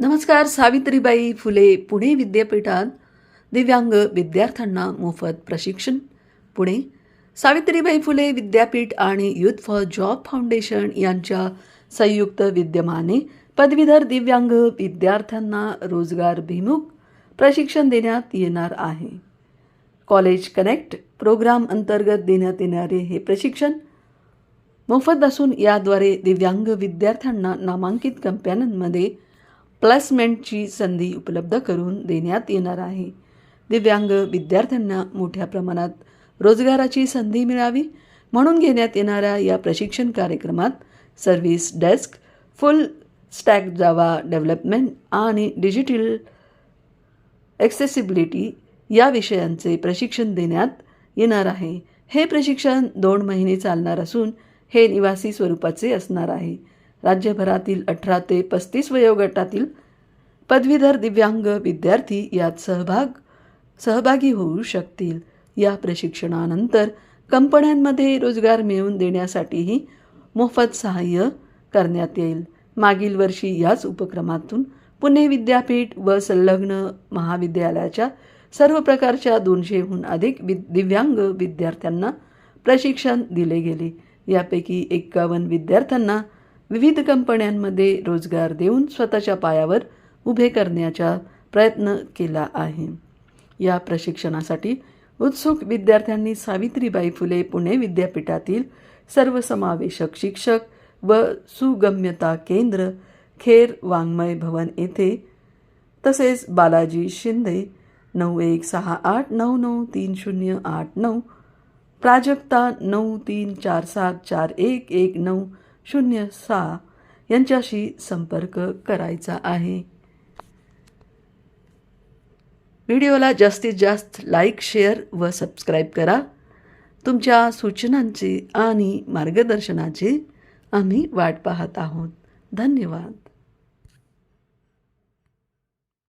नमस्कार सावित्रीबाई फुले पुणे विद्यापीठात दिव्यांग विद्यार्थ्यांना मोफत प्रशिक्षण पुणे. सावित्रीबाई फुले विद्यापीठ आणि युथ फॉर जॉब फाउंडेशन यांच्या संयुक्त विद्यमाने पदवीधर दिव्यांग विद्यार्थ्यांना रोजगारभिमुख प्रशिक्षण देण्यात येणार आहे. कॉलेज कनेक्ट प्रोग्राम अंतर्गत देण्यात येणारे हे प्रशिक्षण मोफत असून याद्वारे दिव्यांग विद्यार्थ्यांना नामांकित कंपन्यांमध्ये प्लेसमेंटची संधी उपलब्ध करून देण्यात येणार आहे. दिव्यांग विद्यार्थ्यांना मोठ्या प्रमाणात रोजगाराची संधी मिळावी म्हणून घेण्यात येणाऱ्या या प्रशिक्षण कार्यक्रमात service desk full stack Java development आणि डिजिटल ॲक्सेसिबिलिटी या विषयांचे प्रशिक्षण देण्यात येणार आहे. हे प्रशिक्षण दोन महिने चालणार असून हे निवासी स्वरूपाचे असणार आहे. राज्यभरातील अठरा ते पस्तीस वयोगटातील पदवीधर दिव्यांग विद्यार्थी यात सहभाग सहभागी होऊ शकतील. या प्रशिक्षणानंतर कंपन्यांमध्ये रोजगार मिळवून देण्यासाठीही मोफत सहाय्य करण्यात येईल. मागील वर्षी याच उपक्रमातून पुणे विद्यापीठ व संलग्न महाविद्यालयाच्या सर्व प्रकारच्या दोनशेहून अधिक वि दिव्यांग विद्यार्थ्यांना प्रशिक्षण दिले गेले. यापैकी एक्कावन्न विद्यार्थ्यांना विविध कंपन्यांमध्ये रोजगार देऊन स्वतःच्या पायावर उभे करण्याचा प्रयत्न केला आहे. या प्रशिक्षणासाठी उत्सुक विद्यार्थ्यांनी सावित्रीबाई फुले पुणे विद्यापीठातील सर्वसमावेशक शिक्षक व सुगम्यता केंद्र खेर वाङ्मय भवन येथे तसेच बालाजी शिंदे नऊ एक सहा आठ नऊ नऊ तीन शून्य आठ नऊ प्राजक्ता नऊ तीन चार सात चार एक एक नऊ शून्य सहा यांच्याशी संपर्क करायचा आहे. व्हिडिओला जास्तीत जास्त लाईक शेअर व सबस्क्राईब करा. तुमच्या सूचनांची आणि मार्गदर्शनाची आम्ही वाट पाहत आहोत. धन्यवाद.